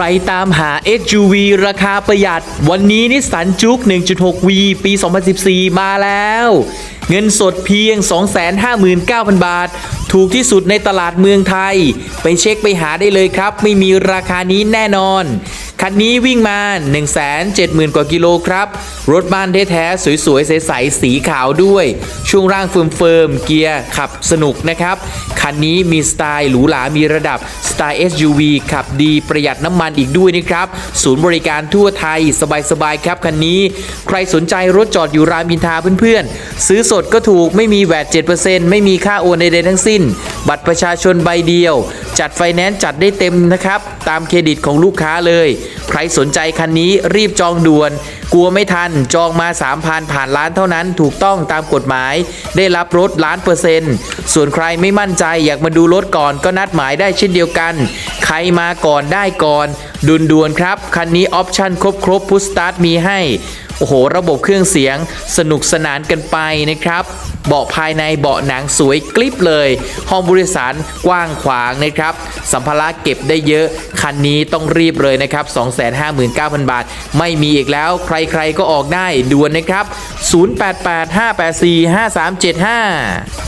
ใครตามหา SUV ราคาประหยัด วันนี้นิสสันจุก 1.6V ปี 2014 มาแล้ว เงินสดเพียง 259,000 บาท ถูกที่สุดในตลาดเมืองไทย ไปเช็คไปหาได้เลยครับ ไม่มีราคานี้แน่นอน คันนี้วิ่งมา 170,000 กว่ากิโลครับ รถบ้านแท้ๆสวยๆ ใสๆ สีขาวด้วย ช่วงร่างเฟิร์มๆ เกียร์ขับสนุกนะครับ คันนี้มีสไตล์หรูหรา มีระดับสไตล์ SUV ขับดีประหยัดน้ำมันอีกด้วยนะครับ ศูนย์บริการทั่วไทยสบายๆ ครับคันนี้ ใครสนใจรถจอดอยู่รามอินทราเพื่อนๆ ซื้อสดก็ถูกไม่มีแวด7%ไม่มีค่าโอนใดๆทั้งสิ้น บัตรประชาชนใบเดียว จัดไฟแนนซ์จัดได้เต็มนะครับ ตามเครดิตของลูกค้าเลย ใครสนใจคันนี้รีบจองด่วน กลัวไม่ทันจองมา 3,000 ผ่านร้านเท่านั้นถูกต้องตามกฎหมาย ได้รับรถล้านเปอร์เซ็นต์ส่วนใครไม่มั่นใจอยากมาดูรถก่อนก็นัดหมายได้เช่นเดียวกัน ใครมาก่อนได้ก่อนด่วนๆครับ คันนี้ออปชั่นครบครบพุชสตาร์ทมีให้โอ้โห ระบบเครื่องเสียงสนุกสนานกันไปนะครับ เบาะภายในเบาะหนังสวยกลิปเลย ห้องบริสารกว้างขวางนะครับ สัมภาระเก็บได้เยอะ คันนี้ต้องรีบเลยนะครับ 259,000 บาท ไม่มีอีกแล้ว ใครๆก็ออกได้ด่วนนะครับ 0885845375